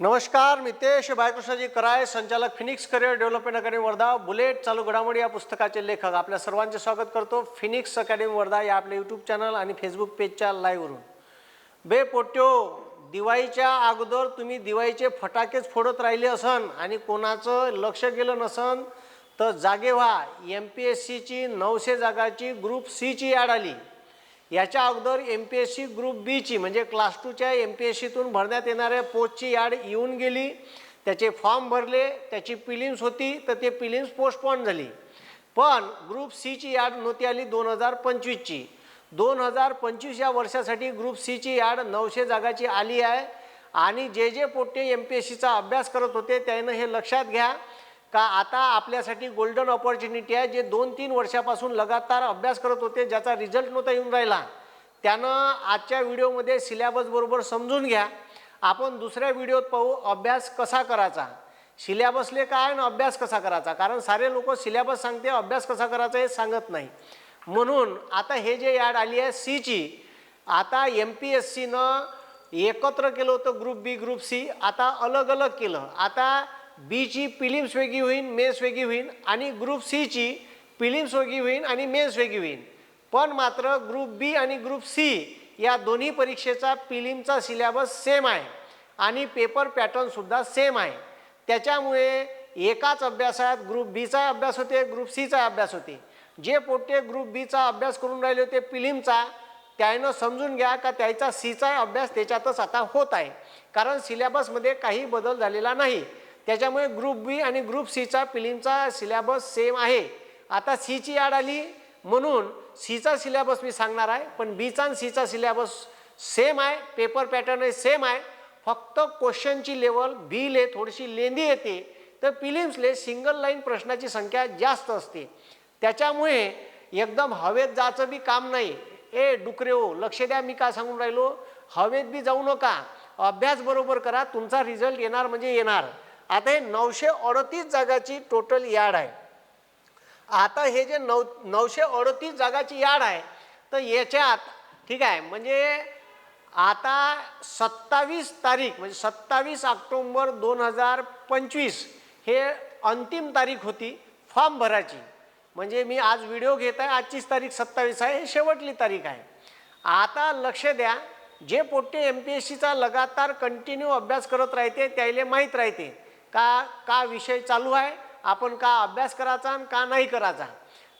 नमस्कार मितेश बाळकृष्णाजी कराय संचालक Phoenix career development academy Wardha bullet चालू घडामोडी या पुस्तकाचे लेखक. आपल्या सर्वांचे स्वागत करतो फिनिक्स अकॅडमी वर्धा या आपल्या यूट्यूब चॅनल आणि फेसबुक पेजच्या लाईव्हवरून बे पोट्यो दिवाळीच्या अगोदर तुम्ही दिवाळीचे फटाकेच फोडत राहिले असन आणि कोणाचं लक्ष गेलं नसन तर जागे व्हा. एम पी एस सीची नऊशे जागाची ग्रुप सीची ॲड आली. याच्या अगोदर M P S C group बीची म्हणजे क्लास टूच्या एम पी एस सीतून भरण्यात येणाऱ्या पोस्टची याड येऊन गेली. त्याचे फॉर्म भरले त्याची पिलिम्स होती तर ते पिलिम्स पोस्टपॉन झाली. पण ग्रुप सीची याड नव्हती आली दोन हजार पंचवीसची दोन हजार पंचवीस या वर्षासाठी ग्रुप सीची याड नऊशे जागाची आली आहे. आणि जे जे पोट्टे एम पी एस सीचा अभ्यास करत होते त्यानं हे लक्षात घ्या. का आता आपल्यासाठी गोल्डन ऑपॉर्च्युनिटी आहे जे दोन तीन वर्षापासून लगातार अभ्यास करत होते ज्याचा रिझल्ट नव्हता येऊन राहिला. त्यानं आजच्या व्हिडिओमध्ये सिलॅबसबरोबर समजून घ्या. आपण दुसऱ्या व्हिडिओत पाहू अभ्यास कसा करायचा? सिलॅबसले काय आणि अभ्यास कसा करायचा? कारण सारे लोक सिलॅबस सांगते अभ्यास कसा करायचा हे सांगत नाही. म्हणून आता हे जे याड आली आहे सीची आता एम पी एस सीनं एकत्र केलं होतं ग्रुप बी ग्रुप सी आता अलग अलग केलं. आता बीची पिलिम्स वेगळी होईन मेन्स वेगळी होईन आणि ग्रुप सीची पिलिम्स वेगळी होईन आणि मेन्स वेगळी होईन. पण मात्र ग्रुप बी आणि ग्रुप सी या दोन्ही परीक्षेचा पिलिमचा सिलेबस सेम आहे आणि पेपर पॅटर्नसुद्धा सेम आहे. त्याच्यामुळे एकाच अभ्यासात ग्रुप बीचा अभ्यास होते ग्रुप सीचा अभ्यास होते. जे पोट्टे ग्रुप बीचा अभ्यास करून राहिले होते पिलिमचा त्यानं समजून घ्या का त्याचा सीचा अभ्यास त्याच्यातच आता होत आहे. कारण सिलेबसमध्ये काही बदल झालेला नाही. त्याच्यामुळे ग्रुप बी आणि ग्रुप सीचा पिलिमचा सिलेबस सेम आहे. आता सीची आड आली म्हणून सीचा सिलेबस मी सांगणार आहे पण बीचा आणि सीचा सिलेबस सेम आहे पेपर पॅटर्न सेम आहे. फक्त क्वेश्चनची लेवल बीले थोडीशी लेंदी येते तर पिलिम्सले सिंगल लाईन प्रश्नाची संख्या जास्त असते. त्याच्यामुळे एकदम हवेत जायचं बी काम नाही. ए डुकरे हो लक्ष द्या मी काय सांगून राहिलो? हवेत बी जाऊ नका. अभ्यास बरोबर करा तुमचा रिझल्ट येणार म्हणजे येणार. आता हे नऊशे अडतीस जागाची टोटल याड आहे. आता हे जे नऊ नऊशे अडतीस जागाची याड आहे तर याच्यात ठीक आहे म्हणजे आता सत्तावीस तारीख म्हणजे सत्तावीस ऑक्टोंबर दोन हजार पंचवीस हे अंतिम तारीख होती फॉर्म भरायची. म्हणजे मी आज व्हिडिओ घेत आहे आजचीच तारीख सत्तावीस आहे हे शेवटली तारीख आहे. आता लक्ष द्या जे पोट्टे एम पी एस सीचा लगातार कंटिन्यू अभ्यास करत राहते त्याला माहीत राहते. का का विषय चालू आहे आपण का अभ्यास करायचा आणि का नाही करायचा?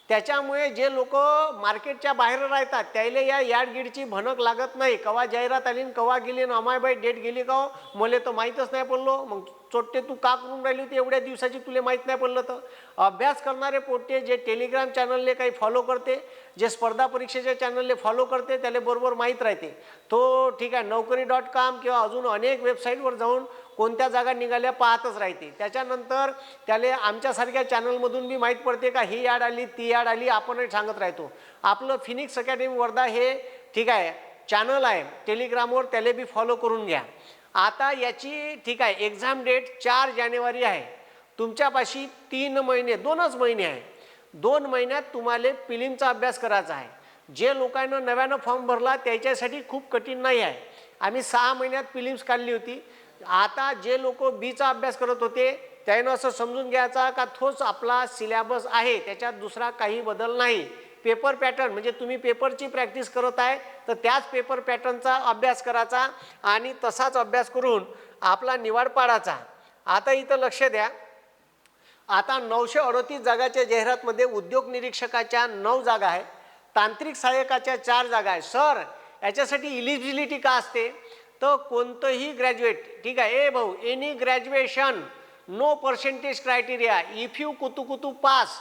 त्याच्यामुळे जे लोक मार्केटच्या बाहेर राहतात त्याला या याडगिडची भनक लागत नाही. कवा जाहिरात आली कवा गेली ना अमायबाई डेट गेली का हो? मला तर माहीतच नाही पडलो. मग चोट्टे तू का करून राहिली होती? एवढ्या दिवसाची तुला माहीत नाही पडलं तर. अभ्यास करणारे पोट्टे जे टेलिग्राम चॅनलले काही फॉलो करते जे स्पर्धा परीक्षेच्या चॅनलले फॉलो करते त्याला बरोबर माहीत राहते. तो ठीक आहे नोकरी डॉट कॉम किंवा अजून अनेक वेबसाईटवर जाऊन कोणत्या जागा निघाल्या पाहतच राहते. त्याच्यानंतर त्याला आमच्यासारख्या चॅनलमधून बी माहीत पडते का ही याड आली ती याड आली आपणही सांगत राहतो. आपलं फिनिक्स अकॅडमी वर्धा हे ठीक आहे चॅनल आहे. टेलिग्रामवर त्याला बी फॉलो करून घ्या. आता याची ठीक आहे एक्झाम डेट चार जानेवारी आहे. तुमच्यापाशी तीन महिने दोनच महिने आहे. दोन महिन्यात तुम्हाला पिलिमचा अभ्यास करायचा आहे. जे लोकांना नव्यानं फॉर्म भरला त्याच्यासाठी खूप कठीण नाही आहे. आम्ही सहा महिन्यात पिलिम्स काढली होती. आता जे लोक बीचा अभ्यास करत होते त्यानं असं समजून घ्यायचा का तोच आपला सिलेबस आहे त्याच्यात दुसरा काही बदल नाही. पेपर पॅटर्न म्हणजे तुम्ही पेपरची प्रॅक्टिस करत आहे तर त्याच पेपर पॅटर्नचा अभ्यास करायचा आणि तसाच अभ्यास करून आपला निवाड पाडायचा. आता इथं लक्ष द्या. आता नऊशे अडतीस जागाच्या जाहिरातमध्ये उद्योग निरीक्षकाच्या नऊ जागा आहे तांत्रिक सहाय्यकाच्या चार जागा आहे सर याच्यासाठी इलिजिबिलिटी का असते? तर कोणतंही ग्रॅज्युएट ठीक आहे? ए भाऊ any graduation no percentage criteria if you कुतू कुतू पास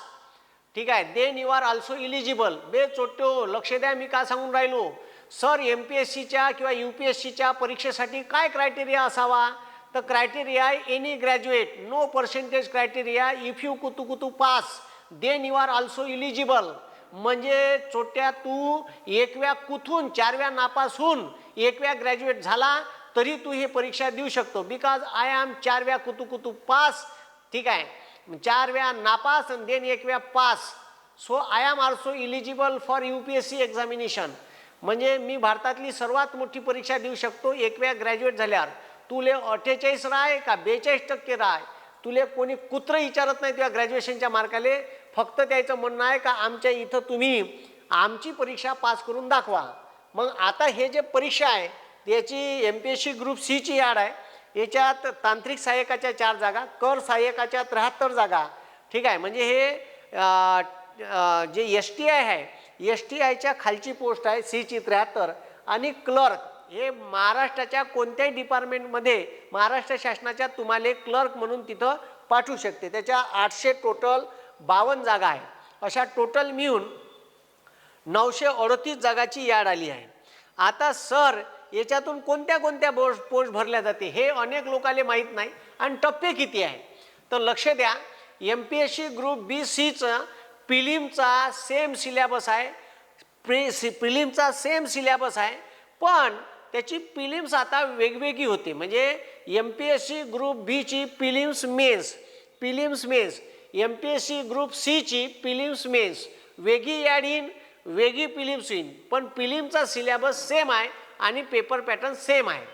ठीक आहे? Then you are also eligible बे चोट्टो लक्ष द्या मी का सांगून राहिलो? सर एम पी एस सीच्या किंवा यू पी एस सीच्या परीक्षेसाठी काय क्रायटेरिया असावा? तर criteria any graduate no percentage criteria if you कुतू कुतू pass then you are also eligible म्हणजे चोट्या तू एकव्या कुथून चारव्या नापासून एकव्या ग्रॅज्युएट झाला तरी तू ही परीक्षा देऊ शकतो. बिकॉज आय ॲम चारव्या कुतू कुतू पास ठीक आहे? चारव्या नापास आणि then एकव्या pass. So I am also eligible for U P S C examination म्हणजे मी भारतातली सर्वात मोठी परीक्षा देऊ शकतो एकव्या ग्रॅज्युएट झाल्यावर. तुले अठ्ठेचाळीस राय का बेचाळीस टक्के राय? तुले कोणी कुत्र विचारत नाही तुझ्या ग्रॅज्युएशनच्या मार्काले फक्त त्याचं म्हणणं आहे का आमच्या इथं तुम्ही आमची परीक्षा पास करून दाखवा. मग आता हे जे परीक्षा आहे त्याची M P S C group सीची याड आहे. याच्यात तांत्रिक सहाय्यकाच्या चार जागा कर सहाय्यकाच्या त्र्याहत्तर जागा. ठीक आहे? म्हणजे हे जे एस टी आय आहे एस टी आयच्या खालची पोस्ट आहे सीची त्र्याहत्तर. आणि क्लर्क हे महाराष्ट्राच्या कोणत्याही डिपार्टमेंटमध्ये महाराष्ट्र शासनाच्या तुम्हाला क्लर्क म्हणून तिथं पाठवू शकते. त्याच्या आठशे टोटल बावन्न जागा आहे. अशा टोटल मिळून नऊशे अडतीस जागाची याड आली आहे. आता सर याच्यातून कोणत्या कोणत्या पोस्ट पोस्ट भरल्या जाते हे अनेक लोकांना माहीत नाही आणि टप्पे किती आहे? तर लक्ष द्या M P S C group B सीचं पिलिमचा सेम सिलेबस आहे. प्रि सी प्रिलिमचा सेम सिलेबस आहे. पण त्याची पिलिम्स आता वेगवेगळी होते. म्हणजे M P S C group बीची prelims mains prelims mains M P S C group सीची पिलिम्स मेन्स वेगी ॲड इन वेगी पिलिम्स इन पण पिलिमचा सिलेबस सेम आहे आणि पेपर पॅटर्न सेम आहे.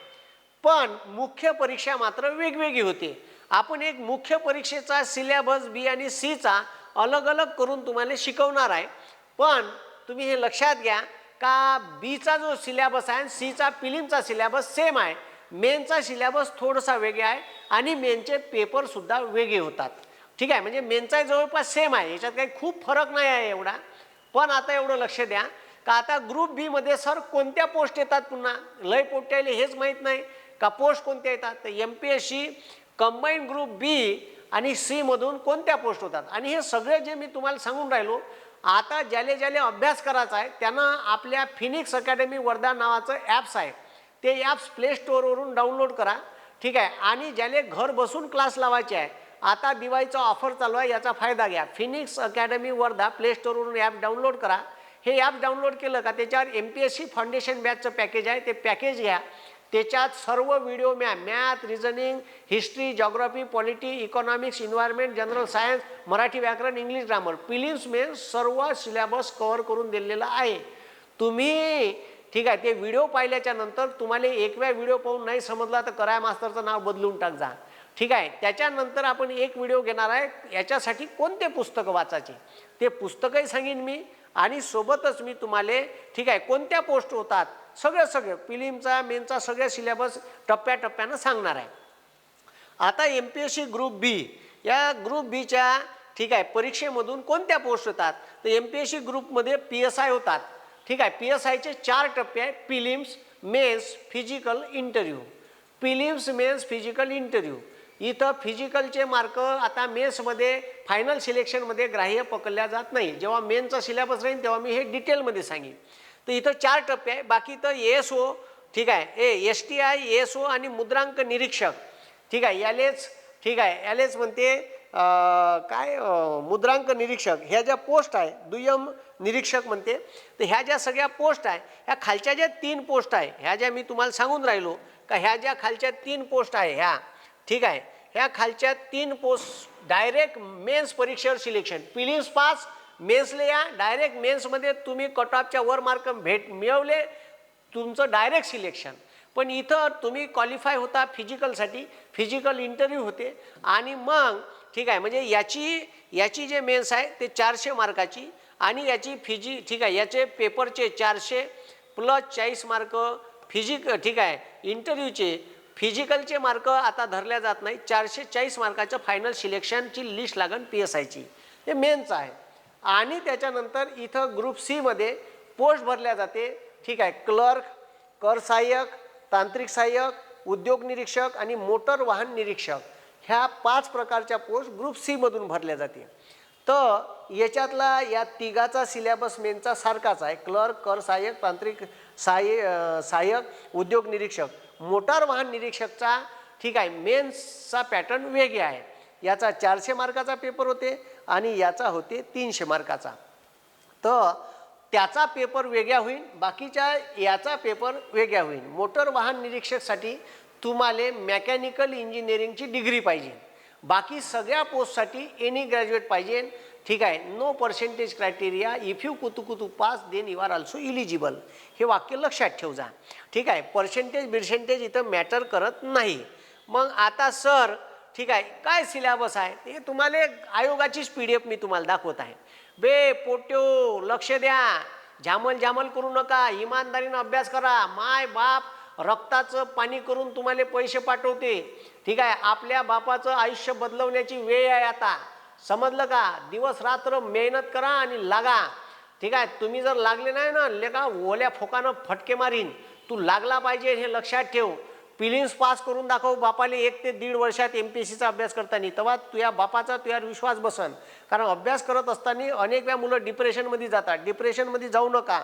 पण मुख्य परीक्षा मात्र वेगवेगळी होते. आपण एक मुख्य परीक्षेचा सिलेबस बी आणि सीचा अलग अलग करून तुम्हाला शिकवणार आहे. पण तुम्ही हे लक्षात घ्या का बीचा जो सिलेबस आहे सीचा पिलिमचा सिलेबस सेम आहे. मेनचा सिलेबस थोडासा वेगळा आहे आणि मेनचे पेपरसुद्धा वेगळे होतात. ठीक आहे म्हणजे मेनचा जवळपास सेम आहे. याच्यात काही खूप फरक नाही आहे एवढा. पण आता एवढं लक्ष द्या. का आता ग्रुप बीमध्ये सर कोणत्या पोस्ट येतात पुन्हा? लय पोट्याले हेच माहीत नाही. का पोस्ट कोणत्या येतात? तर M P S C combine group B आणि सीमधून कोणत्या पोस्ट होतात? आणि हे सगळे जे मी तुम्हाला सांगून राहिलो आता ज्याले ज्याले अभ्यास करायचा आहे त्यांना आपल्या फिनिक्स अकॅडमी वर्धा नावाचं ॲप्स आहे. ते ॲप्स प्ले स्टोअरवरून डाउनलोड करा. ठीक आहे आणि ज्याले घर बसून क्लास लावायचे आहे आता दिवाळीचा ऑफर चालू आहे याचा फायदा घ्या. फिनिक्स अकॅडमी वर्धा प्ले स्टोरवरून ॲप डाउनलोड करा. हे ॲप डाउनलोड केलं का त्याच्यावर M P S C foundation बॅचचं package आहे ते पॅकेज घ्या. त्याच्यात सर्व व्हिडिओ मॅ math reasoning history geography polity economics environment general science Marathi व्याकरण इंग्लिश ग्रामर पिलिम्स मेन सर्व सिलेबस कव्हर करून दिलेला आहे. तुम्ही ठीक आहे ते व्हिडिओ पाहिल्याच्या नंतर तुम्हाला एकव्या व्हिडिओ पाहून नाही समजला तर कराय मास्तरचं नाव बदलून टाक जा. ठीक आहे त्याच्यानंतर आपण एक व्हिडिओ घेणार आहे याच्यासाठी कोणते पुस्तकं वाचायचे? ते पुस्तकही सांगेन मी आणि सोबतच मी तुम्हाला ठीक आहे कोणत्या पोस्ट होतात? सगळं सगळं पिलिमचा मेनचा सगळ्या सिलेबस टप्प्याटप्प्यानं सांगणार आहे. आता M P S C group B या ग्रुप बीच्या ठीक आहे परीक्षेमधून कोणत्या पोस्ट होतात? तर एम पी एस सी ग्रुपमध्ये पी एस आय होतात. ठीक आहे पी एस आयचे चार टप्पे आहे prelims mains physical interview. Prelims mains physical interview. इथं फिजिकलचे मार्क आता मेन्समध्ये फायनल सिलेक्शनमध्ये ग्राह्य पकडल्या जात नाही. जेव्हा मेनचा सिलेबस राहील तेव्हा मी हे डिटेलमध्ये सांगेन. तर इथं चार टप्पे आहे बाकी तर एस ओ ठीक आहे. A S T I S O आणि मुद्रांक निरीक्षक. ठीक आहे. यालेच ठीक आहे. यालेच म्हणते काय मुद्रांक निरीक्षक. ह्या ज्या पोस्ट आहे दुय्यम निरीक्षक म्हणते तर ह्या ज्या सगळ्या पोस्ट आहे ह्या खालच्या ज्या तीन पोस्ट आहे ह्या ज्या मी तुम्हाला सांगून राहिलो का ह्या ज्या खालच्या तीन पोस्ट आहे ह्या ठीक आहे. ह्या खालच्या तीन पोस्ट डायरेक्ट मेन्स परीक्षेवर सिलेक्शन पिलिम्स पास मेन्सले या. डायरेक्ट मेन्समध्ये तुम्ही कट ऑफच्या वर मार्क भेट मिळवले तुमचं डायरेक्ट सिलेक्शन पण इथं तुम्ही क्वालिफाय होता फिजिकलसाठी फिजिकल इंटरव्ह्यू होते. आणि मग ठीक आहे म्हणजे याची याची जे मेन्स आहे ते चारशे मार्काची. आणि याची फिजी ठीक आहे याचे पेपरचे चारशे प्लस चाळीस मार्क फिजिक ठीक आहे इंटरव्ह्यूचे फिजिकलचे मार्क आता धरल्या जात नाही चारशे चाळीस मार्काचं फायनल सिलेक्शनची लिस्ट लागन पी एस आयची हे मेनचं आहे. आणि त्याच्यानंतर इथं ग्रुप सीमध्ये पोस्ट भरल्या जाते. ठीक आहे. क्लर्क कर सहाय्यक तांत्रिक सहाय्यक उद्योग निरीक्षक आणि मोटर वाहन निरीक्षक. ह्या पाच प्रकारच्या पोस्ट ग्रुप सीमधून भरल्या जाते. तर याच्यातला या तिघाचा सिलेबस मेनचा सारखाच आहे. क्लर्क कर सहाय्यक तांत्रिक सहाय्य सहाय्यक उद्योग निरीक्षक. मोटार वाहन निरीक्षकचा ठीक आहे मेन्सचा पॅटर्न वेगळा आहे. याचा चारशे मार्काचा पेपर होते आणि याचा होते तीनशे मार्काचा. तर त्याचा पेपर वेगळा होईल बाकीच्या याचा पेपर वेगळा होईल. मोटर वाहन निरीक्षकसाठी तुम्हाला मेकॅनिकल इंजिनिअरिंगची डिग्री पाहिजे. बाकी सगळ्या पोस्टसाठी एनी ग्रॅज्युएट पाहिजे. ठीक आहे. No percentage criteria if you कुतू कुतू pass then you are also eligible हे वाक्य लक्षात ठेव जा. ठीक आहे. पर्सेंटेज बिर्सेंटेज इथं मॅटर करत नाही. मग आता सर ठीक आहे. काय सिलेबस आहे? हे तुम्हाला आयोगाचीच पी डी एफ मी तुम्हाला दाखवत आहे. बे पोट्यो लक्ष द्या. जामल जामल करू नका. इमानदारीनं अभ्यास करा. माय बाप रक्ताचं पाणी करून तुम्हाला पैसे पाठवते. ठीक आहे. आपल्या बापाचं आयुष्य बदलवण्याची वेळ आहे आता. समजलं का? दिवस रात्र मेहनत करा आणि लागा. ठीक आहे? तुम्ही जर लागले नाही ना लेका ओल्या फोकानं फटके मारीन. तू लागला पाहिजे हे लक्षात ठेव. पिलिन्स पास करून दाखव बापाले एक ते दीड वर्षात एम पी एस सीचा अभ्यास करताना. तेव्हा तुझ्या बापाचा तुझ्यावर विश्वास बसन. कारण अभ्यास करत असताना अनेक वेळा मुलं डिप्रेशनमध्ये जातात. डिप्रेशनमध्ये जाऊ नका.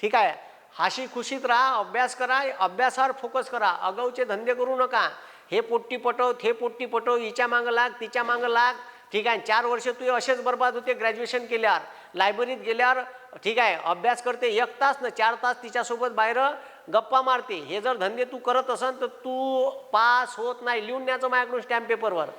ठीक आहे? हाशी खुशीत राहा अभ्यास करा अभ्यासावर फोकस करा. अगाऊचे धंदे करू नका. हे पोट्टी पटव ते पोट्टी पटव हिच्या मागं लाग तिच्या मागं लाग. ठीक आहे चार वर्ष तू असेच बर्बाद होते ग्रॅज्युएशन केल्यावर. लायब्ररीत गेल्यावर ठीक आहे अभ्यास करते एक तास ना चार तास तिच्यासोबत बाहेर गप्पा मारते. हे जर धंदे तू करत असन तर तू पास होत नाही लिहून न्यायचं माझ्याकडून स्टॅम्प पेपरवर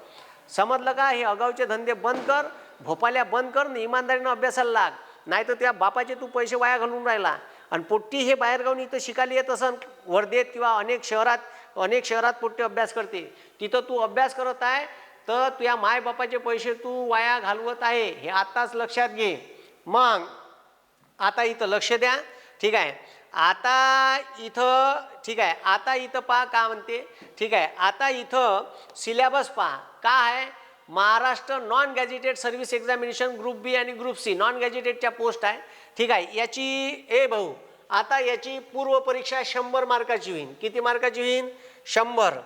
समजलं का? हे अगाऊचे धंदे बंद कर भोपाल्या बंद कर आणि इमानदारीनं अभ्यासाला लाग. नाही तर त्या बापाचे तू पैसे वाया घालून राहिला. आणि पोट्टी हे बाहेरगावून इथं शिकायला येत असन वर्धेत किंवा अनेक शहरात अनेक शहरात पोट्टी अभ्यास करते. तिथं तू अभ्यास करत आहे तर तुझ्या मायबापाचे पैसे तू वाया घालवत आहे हे आत्ताच लक्षात घे. मग आता इथं लक्ष द्या. ठीक आहे. आता इथं ठीक आहे. आता इथं पहा का म्हणते. ठीक आहे. आता इथं सिलेबस पहा. का आहे? Maharashtra non gazetted service examination group B आणि ग्रुप सी नॉन गॅजिटेडच्या पोस्ट आहे. ठीक आहे. याची ए भाऊ आता याची पूर्व परीक्षा शंभर मार्काची होईल. किती मार्काची होईल? शंभर.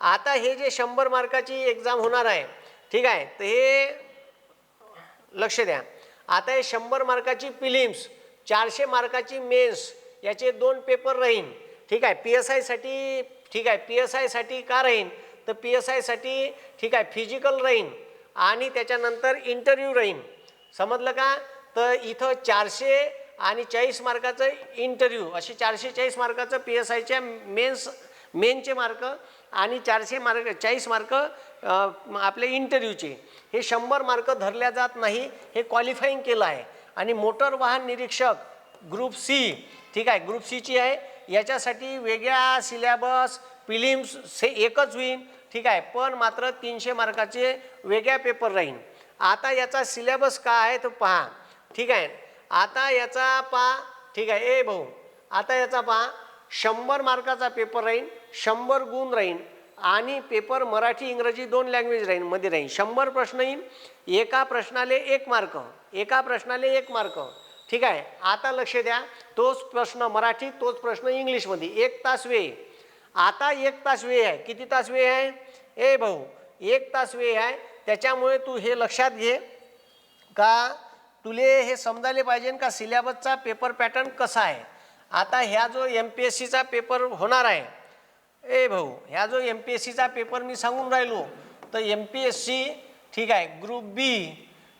आता हे जे शंभर मार्काची एक्झाम होणार आहे ठीक आहे तर हे लक्ष द्या. आता हे शंभर मार्काची फिलिम्स चारशे मार्काची मेन्स याचे दोन पेपर राहीन. ठीक आहे पी एस आयसाठी ठीक आहे पी एस आयसाठी का राहीन? तर पी एस आयसाठी ठीक आहे फिजिकल राहीन आणि त्याच्यानंतर इंटरव्ह्यू राहीन. समजलं का? तर इथं चारशे आणि चाळीस मार्काचं इंटरव्ह्यू असे चारशे चाळीस मार्काचं पी एस आयच्या मेन्स मेनचे मार्क आणि चारशे मार्क चाळीस मार्क आपले इंटरव्ह्यूचे हे शंभर मार्क धरल्या जात नाही हे क्वालिफाईंग केलं आहे. आणि मोटर वाहन निरीक्षक ग्रुप सी ठीक आहे ग्रुप सीची आहे. याच्यासाठी वेगळ्या सिलेबस फिलिम्स से एकच होईल ठीक आहे. पण मात्र तीनशे मार्काचे वेगळ्या पेपर राहील आता याचा सिलेबस काय आहे तो पहा. ठीक आहे. आता याचा पहा ठीक आहे. ए भाऊ आता याचा पहा शंभर मार्काचा पेपर राहील शंभर गुण राहीन आणि पेपर मराठी इंग्रजी दोन लँग्वेज राहीन मध्ये राहीन. शंभर प्रश्न येईन एका प्रश्नाले एक मार्क एका प्रश्नाले एक मार्क ठीक आहे? आता लक्ष द्या. तोच प्रश्न मराठी तोच प्रश्न इंग्लिशमध्ये. एक तास वेळ. आता एक तास वेळ आहे. किती तास वेळ आहे? ए भाऊ एक तास वेळ आहे. त्याच्यामुळे तू हे लक्षात घे. का तुले हे समजायला पाहिजे का सिलेबसचा पेपर पॅटर्न कसा आहे? आता ह्या जो एम पी एस सीचा पेपर होणार आहे ए भाऊ ह्या जो एम पी एस सीचा पेपर मी सांगून राहिलो तर एम पी एस सी ठीक आहे ग्रुप बी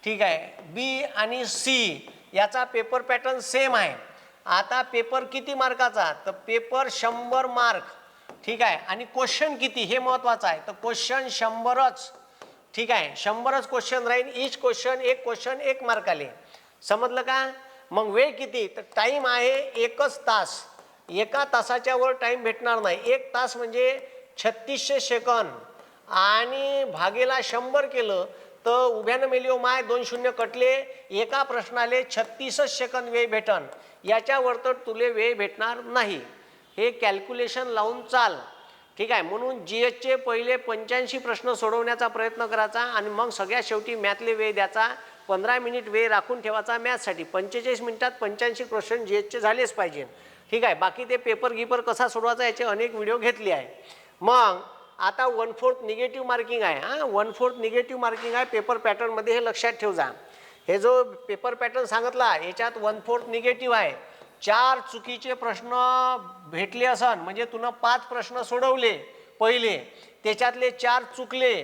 ठीक आहे बी आणि सी याचा पेपर पॅटर्न सेम आहे. आता पेपर किती मार्काचा तर पेपर शंभर मार्क ठीक आहे आणि क्वेश्चन किती? हे महत्त्वाचं आहे. तर क्वेश्चन शंभरच ठीक आहे शंभरच क्वेश्चन राहील इच क्वेश्चन एक क्वेश्चन एक मार्क आले. समजलं का? मग वेळ किती? तर टाईम आहे एकच तास. एका तासाच्या वर टाईम भेटणार नाही. एक तास म्हणजे छत्तीसशे सेकंद. आणि भागेला शंभर केलं तर उभ्यानं मेलिओ माय दोन शून्य कटले एका प्रश्नाले छत्तीसच सेकंद वेळ भेटन. याच्यावर तर तुले वेळ भेटणार नाही. हे कॅल्क्युलेशन लावून चाल. ठीक आहे? म्हणून जी एचचे पहिले पंच्याऐंशी प्रश्न सोडवण्याचा प्रयत्न करायचा आणि मग सगळ्या शेवटी मॅथले वेळ द्यायचा. पंधरा मिनिट वेळ राखून ठेवायचा मॅथसाठी पंचेचाळीस मिनिटात पंच्याऐंशी क्वेश्चन जी एचचे झालेच पाहिजे. ठीक आहे बाकी ते पेपर गिपर कसा सोडवायचा याचे अनेक व्हिडिओ घेतले आहे. मग आता वन फोर्थ निगेटिव्ह मार्किंग आहे हां? वन फोर्थ निगेटिव्ह मार्किंग आहे पेपर पॅटर्नमध्ये हे लक्षात ठेव जा हे जो पेपर पॅटर्न सांगितला याच्यात वन फोर्थ निगेटिव्ह आहे. चार चुकीचे प्रश्न भेटले असन म्हणजे तुनं पाच प्रश्न सोडवले पहिले. त्याच्यातले चार चुकले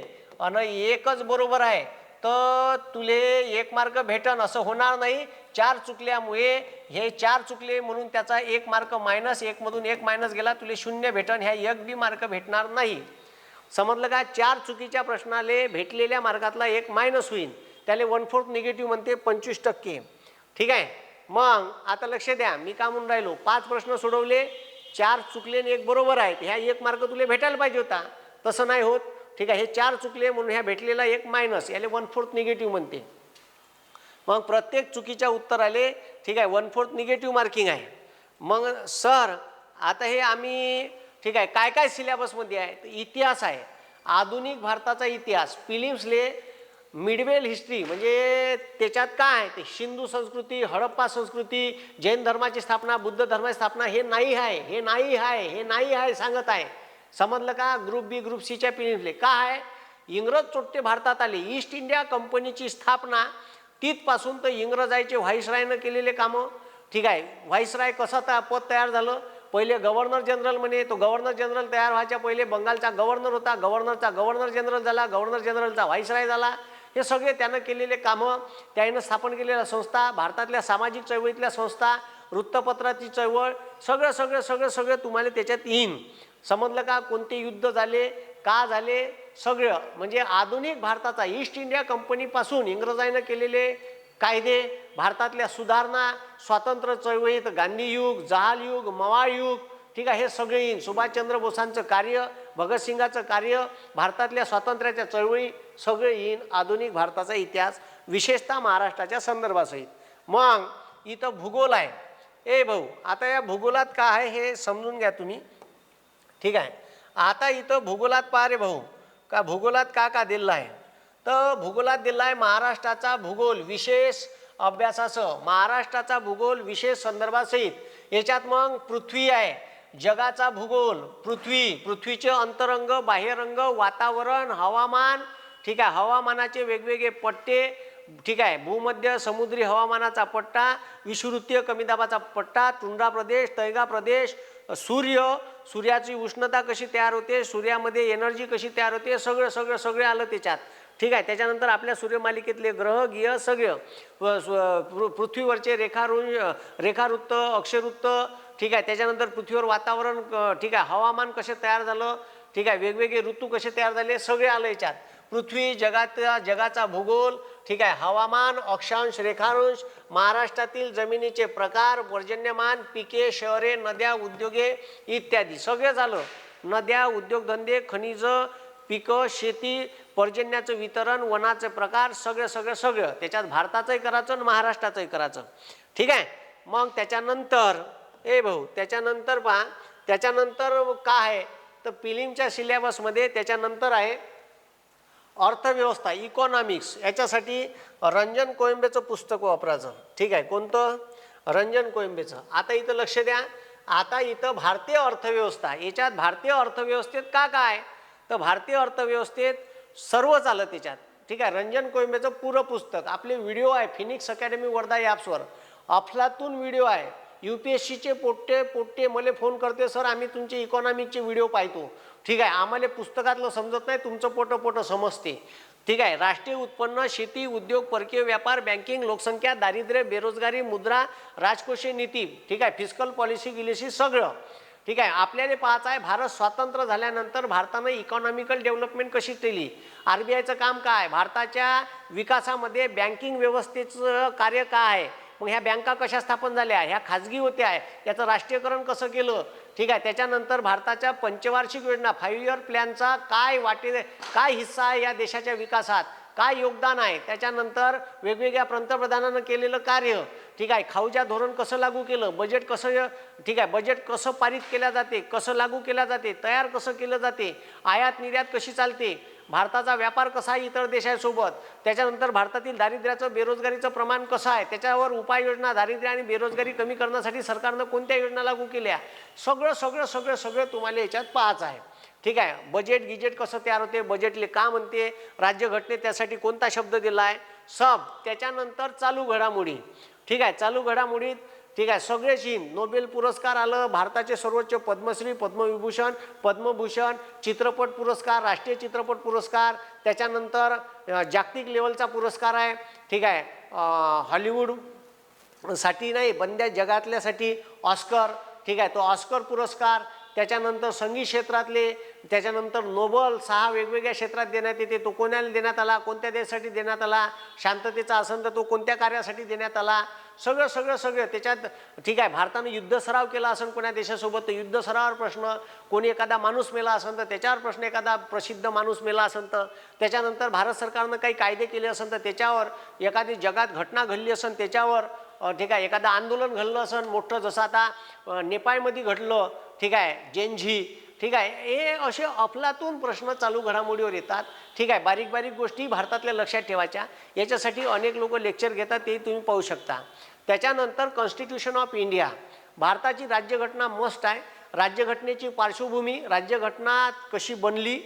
आणि एकच बरोबर आहे. तर तुले एक मार्क भेटन असं होणार नाही. चार चुकल्यामुळे हे चार चुकले म्हणून त्याचा एक मार्क मायनस एकमधून एक मायनस गेला तुले शून्य भेटन ह्या एक बी मार्क भेटणार नाही. समजलं का? चार चुकीच्या प्रश्नाले भेटलेल्या मार्कातला एक मायनस होईल त्याला वन फोर्थ निगेटिव्ह म्हणते पंचवीस टक्के. ठीक आहे? मग आता लक्ष द्या मी का म्हणून राहिलो? पाच प्रश्न सोडवले चार चुकले आणि एक बरोबर आहेत. ह्या एक मार्क तुला भेटायला पाहिजे होता. तसं नाही होत. ठीक आहे हे चार चुकले म्हणून ह्या भेटलेला एक मायनस याला वन फोर्थ निगेटिव्ह म्हणते. मग प्रत्येक चुकीच्या उत्तराले ठीक आहे वन फोर्थ निगेटिव्ह मार्किंग आहे. मग सर आता हे आम्ही ठीक आहे काय काय सिलेबसमध्ये आहे? तर इतिहास आहे. आधुनिक भारताचा इतिहास फिलिम्सले मिडवेल हिस्ट्री म्हणजे त्याच्यात काय आहे? ते सिंधू संस्कृती हडप्पा संस्कृती जैन धर्माची स्थापना बुद्ध धर्माची स्थापना हे नाही आहे हे नाही आहे हे नाही आहे सांगत आहे. समजलं का? ग्रुप बी ग्रुप सीच्या पिढीतले. का आहे इंग्रज चोट्टे भारतात आले. ईस्ट इंडिया कंपनीची स्थापना. तिथपासून तर इंग्रजायचे व्हाईसरायनं केलेले कामं. ठीक आहे. व्हाईसराय कसं त्या पद तयार झालं? पहिले गव्हर्नर जनरल म्हणे. तो गव्हर्नर जनरल तयार व्हायच्या पहिले बंगालचा गव्हर्नर होता. गव्हर्नरचा गव्हर्नर जनरल झाला. गव्हर्नर जनरलचा व्हाईसराय झाला. हे सगळे त्यानं केलेले कामं. त्यानं स्थापन केलेल्या संस्था भारतातल्या सामाजिक चळवळीतल्या संस्था वृत्तपत्राची चळवळ. सगळं सगळं सगळं सगळं तुम्हाला त्याच्यात येईन. समजलं का? कोणते युद्ध झाले? का झाले? सगळं. म्हणजे आधुनिक भारताचा ईस्ट इंडिया कंपनीपासून इंग्रजांनं केलेले कायदे भारतातल्या सुधारणा स्वातंत्र्य चळवळीत गांधी युग जहाल युग मवाळ युग ठीक आहे हे सगळे येईन सुभाषचंद्र बोसांचं कार्य भगतसिंगाचं कार्य भारतातल्या स्वातंत्र्याच्या चळवळी सगळे येईन आधुनिक भारताचा इतिहास विशेषतः महाराष्ट्राच्या संदर्भासहित. मग इथं भूगोल आहे. ए भाऊ आता या भूगोलात काय आहे हे समजून घ्या तुम्ही. ठीक आहे. आता इथं भूगोलात पहा रे भाऊ. का भूगोलात का का दिलं आहे तर भूगोलात दिला आहे महाराष्ट्राचा भूगोल विशेष अभ्यासासह. महाराष्ट्राचा भूगोल विशेष संदर्भासहित याच्यात मग पृथ्वी आहे. जगाचा भूगोल पृथ्वी पृथ्वीचे अंतरंग बाह्यरंग वातावरण हवामान. ठीक आहे. हवामानाचे वेगवेगळे पट्टे. ठीक आहे. भूमध्य समुद्री हवामानाचा पट्टा विषुवृत्तीय कमी दाबाचा पट्टा तुंड्रा प्रदेश तैगा प्रदेश सूर्य सूर्याची उष्णता कशी तयार होते सूर्यामध्ये एनर्जी कशी तयार होते सगळं सगळं सगळं आलं त्याच्यात. ठीक आहे त्याच्यानंतर आपल्या सूर्यमालिकेतले ग्रह गिय सगळं पृ- पृथ्वीवरचे रेखारु रेखावृत्त अक्षरवृत्त ठीक आहे त्याच्यानंतर पृथ्वीवर वातावरण ठीक आहे हवामान कसे तयार झालं ठीक आहे वेगवेगळे ऋतू कसे तयार झाले सगळे आलं याच्यात. पृथ्वी जगाचा जगाचा भूगोल ठीक आहे हवामान अक्षांश रेखांश महाराष्ट्रातील जमिनीचे प्रकार पर्जन्यमान पिके शहरे नद्या उद्योगे इत्यादी. सगळं झालं. नद्या उद्योगधंदे खनिजं पिकं शेती पर्जन्याचं वितरण वनाचे प्रकार सगळं सगळं सगळं. त्याच्यात भारताचंही करायचं आणि महाराष्ट्राचंही करायचं. ठीक आहे? मग त्याच्यानंतर ए भाऊ त्याच्यानंतर पहा. त्याच्यानंतर का आहे? तर पिलिमच्या सिलेबसमध्ये त्याच्यानंतर आहे अर्थव्यवस्था इकॉनॉमिक्स याच्यासाठी रंजन कोयंबेचं पुस्तक वापरायचं. ठीक आहे कोणतं? रंजन कोयंबेचं आता इथं लक्ष द्या. आता इथं भारतीय अर्थव्यवस्था याच्यात भारतीय अर्थव्यवस्थेत का काय? तर भारतीय अर्थव्यवस्थेत सर्व चालत त्याच्यात. ठीक आहे रंजन कोयंबेचं पुरं पुस्तक. आपले व्हिडिओ आहे फिनिक्स अकॅडमी वर्धा ॲप्सवर अफलातून व्हिडिओ आहे. यू पी एस सीचे पोट्टे पोट्टे मला फोन करते सर आम्ही तुमचे इकॉनॉमिकचे व्हिडिओ पाहतो. ठीक आहे आम्हाला पुस्तकातलं समजत नाही तुमचं पोटं पोटं समजते. ठीक आहे राष्ट्रीय उत्पन्न शेती उद्योग परकीय व्यापार बँकिंग लोकसंख्या दारिद्र्य बेरोजगारी मुद्रा राजकोषीय नीती ठीक आहे फिजिकल पॉलिसी गिलिसी सगळं. ठीक आहे आपल्याला पाहायचं आहे भारत स्वातंत्र्य झाल्यानंतर भारतानं इकॉनॉमिकल डेव्हलपमेंट कशी केली? आर बी आयचं काम काय? भारताच्या विकासामध्ये बँकिंग व्यवस्थेचं कार्य काय आहे? मग ह्या बँका कशा स्थापन झाल्या? ह्या खाजगी होत्या. याचं राष्ट्रीयकरण कसं केलं? ठीक आहे त्याच्यानंतर भारताच्या पंचवार्षिक योजना फाईव्ह इयर प्लॅनचा काय वाटे काय हिस्सा आहे या देशाच्या विकासात? काय योगदान आहे? त्याच्यानंतर वेगवेगळ्या पंतप्रधानानं केलेलं कार्य. ठीक आहे खाऊच्या धोरण कसं लागू केलं? बजेट कसं ठीक आहे बजेट कसं पारित केल्या जाते? कसं लागू केल्या जाते? तयार कसं केलं जाते? आयात निर्यात कशी चालते? भारताचा व्यापार कसा आहे इतर देशांसोबत? त्याच्यानंतर भारतातील दारिद्र्याचं बेरोजगारीचं प्रमाण कसं आहे? त्याच्यावर उपाययोजना दारिद्र्य आणि बेरोजगारी कमी करण्यासाठी सरकारनं कोणत्या योजना लागू केल्या? सगळं सगळं सगळं सगळं तुम्हाला याच्यात पाहायचं आहे. ठीक आहे? बजेट गिजेट कसं तयार होते? बजेटले का म्हणते? राज्यघटनेत त्यासाठी कोणता शब्द दिला आहे सब. त्याच्यानंतर चालू घडामोडी. ठीक आहे? चालू घडामोडीत ठीक आहे सगळेच नोबेल पुरस्कार आलं भारताचे सर्वोच्च पद्मश्री पद्मविभूषण पद्मभूषण चित्रपट पुरस्कार राष्ट्रीय चित्रपट पुरस्कार त्याच्यानंतर जागतिक लेवलचा पुरस्कार आहे. ठीक आहे हॉलिवूडसाठी नाही बंद्या जगातल्यासाठी ऑस्कर ठीक आहे तो ऑस्कर पुरस्कार त्याच्यानंतर संगीत क्षेत्रातले त्याच्यानंतर नोबल सहा वेगवेगळ्या क्षेत्रात देण्यात येते. तो कोणाला देण्यात आला? कोणत्या देशासाठी देण्यात आला? शांततेचा असन तर तो कोणत्या कार्यासाठी देण्यात आला? सगळं सगळं सगळं. त्याच्यात ठीक आहे भारतानं युद्ध सराव केला असेल कोणा देशासोबत तर युद्ध सरावावर प्रश्न. कोणी एखादा माणूस मेला असेल तर त्याच्यावर प्रश्न. एखादा प्रसिद्ध माणूस मेला असेल तर. त्याच्यानंतर भारत सरकारनं काही कायदे केले असेल तर त्याच्यावर एखादी जगात घटना घडली असेल त्याच्यावर ठीक आहे एखादं आंदोलन घडलं असेल मोठं. जसं आता नेपाळमध्ये घडलं ठीक आहे जेनझी ठीक आहे? हे असे अफलातून प्रश्न चालू घडामोडीवर येतात. ठीक आहे? बारीक बारीक गोष्टी भारतातल्या लक्षात ठेवायच्या. याच्यासाठी अनेक लोक लेक्चर घेतात ते तुम्ही पाहू शकता. त्याच्यानंतर कॉन्स्टिट्यूशन ऑफ इंडिया भारताची राज्यघटना मस्ट आहे. राज्यघटनेची पार्श्वभूमी राज्यघटना कशी बनली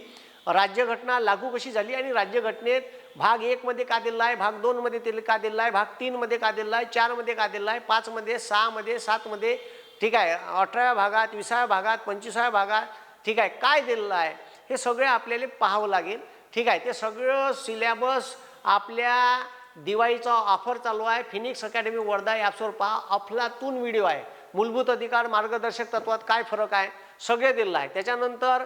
राज्यघटना लागू कशी झाली आणि राज्यघटनेत भाग एकमध्ये का दिला आहे भाग दोनमध्ये ते का दिला आहे भाग तीनमध्ये का दिला आहे चारमध्ये का दिला आहे पाचमध्ये सहामध्ये सातमध्ये ठीक आहे अठराव्या भागात विसाव्या भागात पंचवीसाव्या भागात ठीक आहे काय दिलेलं आहे? हे सगळे आपल्याला पाहावं लागेल. ठीक आहे ते सगळं सिलेबस आपल्या दिवाळीचा ऑफर चालू आहे. फिनिक्स अकॅडमी वर्धा ॲप्सवर पहा. अफलातून व्हिडिओ आहे. मूलभूत अधिकार मार्गदर्शक तत्वात काय फरक आहे? सगळे दिलेलं आहे. त्याच्यानंतर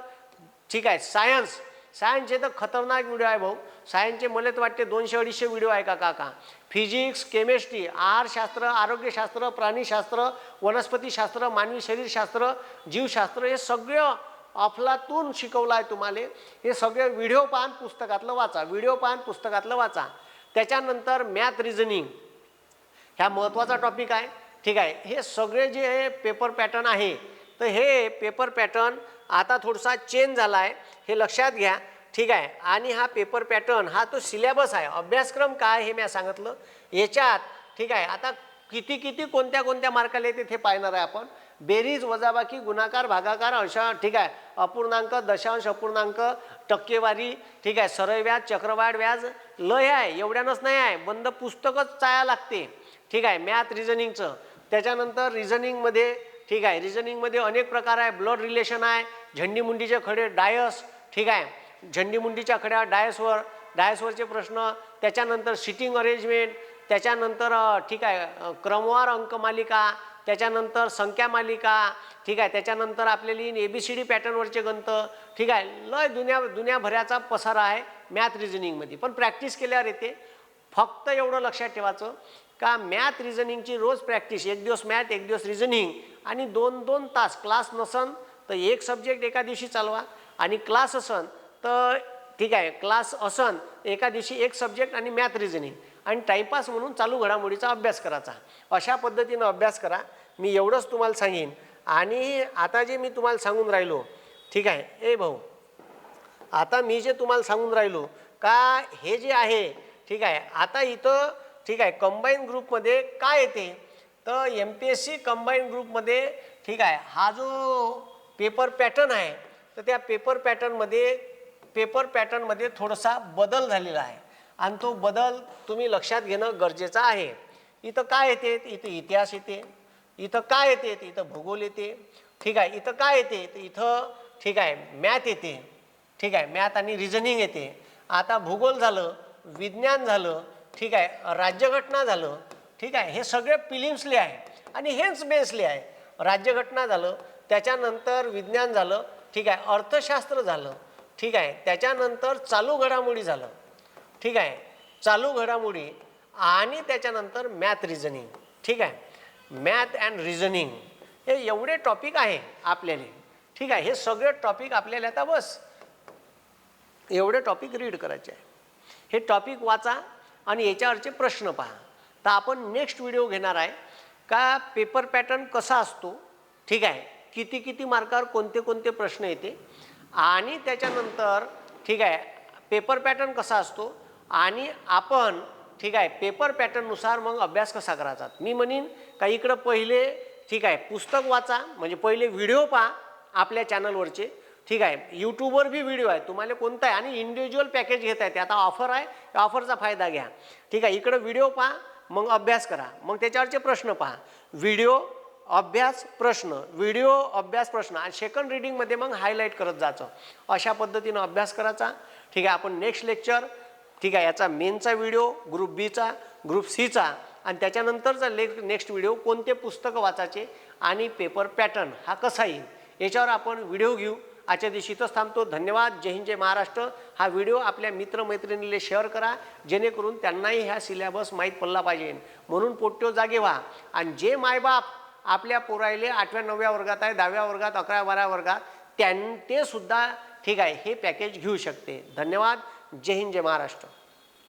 ठीक आहे सायन्स सायन्सचे तर खतरनाक व्हिडिओ आहे भाऊ. सायन्सचे मला तर वाटते दोनशे अडीचशे व्हिडिओ आहे का काका? फिजिक्स केमिस्ट्री आहारशास्त्र आरोग्यशास्त्र प्राणीशास्त्र वनस्पतीशास्त्र मानवी शरीरशास्त्र जीवशास्त्र हे सगळं अफलातून शिकवलं आहे तुम्हाला. हे सगळे व्हिडिओ पान पुस्तकातलं वाचा व्हिडिओ पान पुस्तकातलं वाचा. त्याच्यानंतर मॅथ रिझनिंग ह्या महत्त्वाचा टॉपिक आहे. ठीक आहे. हे सगळे जे पेपर पॅटर्न आहे तर हे पेपर पॅटर्न आता थोडासा चेंज झाला आहे. हे लक्षात घ्या. ठीक आहे. आणि हा पेपर पॅटर्न हा तो सिलेबस आहे. अभ्यासक्रम काय हे मी सांगितलं. याच्यात ठीक आहे आता किती किती कोणत्या कोणत्या मार्काला येते ते पाहणार आहे आपण. बेरीज वजाबाकी गुणाकार भागाकार अशा ठीक आहे. अपूर्णांक दशांश अपूर्णांक टक्केवारी ठीक आहे. सरळ व्याज चक्रवाढ व्याज लय आहे एवढ्यानंच नाही आहे. बंद पुस्तकच चाया लागते. ठीक आहे मॅथ रिझनिंगचं त्याच्यानंतर रिझनिंगमध्ये ठीक आहे रिझनिंगमध्ये अनेक प्रकार आहे. ब्लड रिलेशन आहे झंडीमुंडीचे खडे डायस ठीक आहे. झंडीमुंडीच्या खड्या डायसवर डायसवरचे प्रश्न त्याच्यानंतर सिटिंग अरेंजमेंट त्याच्यानंतर ठीक आहे क्रमवार अंकमालिका त्याच्यानंतर संख्या मालिका ठीक आहे त्याच्यानंतर आपल्याली ए बी सी डी पॅटर्नवरचे गंत ठीक आहे लय दुनिया दुनियाभराचा पसारा आहे मॅथ रिझनिंगमध्ये पण प्रॅक्टिस केल्यावर येते. फक्त एवढं लक्षात ठेवायचं का मॅथ रिझनिंगची रोज प्रॅक्टिस एक दिवस मॅथ एक दिवस रिझनिंग आणि दोन दोन तास क्लास नसन तर एक सब्जेक्ट एका दिवशी चालवा आणि क्लास असन तर ठीक आहे क्लास असन एका दिवशी एक सब्जेक्ट आणि मॅथ रिझनिंग आणि टाईमपास म्हणून चालू घडामोडीचा अभ्यास करायचा. अशा पद्धतीनं अभ्यास करा. मी एवढंच तुम्हाला सांगेन. आणि आता जे मी तुम्हाला सांगून राहिलो ठीक आहे ए भाऊ आता मी जे तुम्हाला सांगून राहिलो का हे जे आहे ठीक आहे आता इथं ठीक आहे कंबाईन ग्रुपमध्ये काय येते? तर M P S C combine ग्रुपमध्ये ठीक आहे हा जो पेपर पॅटर्न आहे तर त्या पेपर पॅटर्नमध्ये पेपर पॅटर्नमध्ये थोडासा बदल झालेला आहे. आणि तो बदल तुम्ही लक्षात घेणं गरजेचं आहे. इथं काय येते? इथं इतिहास येते. इथं काय येते? इथं भूगोल येते. ठीक आहे. इथं काय येते? इथं ठीक आहे. मॅथ येते. ठीक आहे. मॅथ आणि रिझनिंग येते. आता भूगोल झालं विज्ञान झालं ठीक आहे. राज्यघटना झालं ठीक आहे. हे सगळे फिलिम्सले आहे. आणि हेच बेसले आहे. राज्यघटना झालं त्याच्यानंतर विज्ञान झालं ठीक आहे. अर्थशास्त्र झालं ठीक आहे. त्याच्यानंतर चालू घडामोडी झालं. ठीक आहे. चालू घडामोडी आणि त्याच्यानंतर मॅथ रिझनिंग ठीक आहे. मॅथ अँड रिझनिंग हे एवढे टॉपिक आहे आपल्याला. ठीक आहे. हे सगळे टॉपिक आपल्याला आता बस. एवढे टॉपिक रीड करायचे आहे. हे टॉपिक वाचा आणि याच्यावरचे प्रश्न पहा. तर आपण नेक्स्ट व्हिडिओ घेणार आहे. का पेपर पॅटर्न कसा असतो? ठीक आहे. किती किती मार्कावर कोणते कोणते प्रश्न येते? आणि त्याच्यानंतर ठीक आहे पेपर पॅटर्न कसा असतो? आणि आपण ठीक आहे पेपर पॅटर्ननुसार मग अभ्यास कसा करायचा? मी म्हणेन का इकडं पहिले ठीक आहे पुस्तक वाचा म्हणजे पहिले व्हिडिओ पहा आपल्या चॅनलवरचे ठीक आहे यूट्यूबवर बी व्हिडिओ आहे. तुम्हाला कोणता आहे? आणि इंडिव्हिज्युअल पॅकेज घेत आहे ते आता ऑफर आहे त्या ऑफरचा फायदा घ्या. ठीक आहे इकडं व्हिडिओ पहा मग अभ्यास करा. मग त्याच्यावरचे प्रश्न पहा. व्हिडिओ अभ्यास प्रश्न व्हिडिओ अभ्यास प्रश्न आणि सेकंड रिडिंगमध्ये मग हायलाईट करत जायचं. अशा पद्धतीनं अभ्यास करायचा. ठीक आहे आपण नेक्स्ट लेक्चर ठीक आहे याचा मेनचा व्हिडिओ ग्रुप बीचा ग्रुप सीचा आणि त्याच्यानंतरचा ले नेक्स्ट व्हिडिओ कोणते पुस्तकं वाचायचे आणि पेपर पॅटर्न हा कसा येईल. याच्यावर आपण व्हिडिओ घेऊ. आजच्या दिवशी इथंच थांबतो. धन्यवाद. जय हिंद जय महाराष्ट्र. हा व्हिडिओ आपल्या मित्रमैत्रिणीला शेअर करा. जेणेकरून त्यांनाही ह्या सिलेबस माहीत पडला पाहिजे. म्हणून पोट्यो जागे व्हा. आणि जे मायबाप आपल्या पोरायले आठव्या नवव्या वर्गात आहे दहाव्या वर्गात अकरा बारा वर्गात त्यां ते सुद्धा ठीक आहे हे पॅकेज घेऊ शकते. धन्यवाद. जय हिंद जय महाराष्ट्र.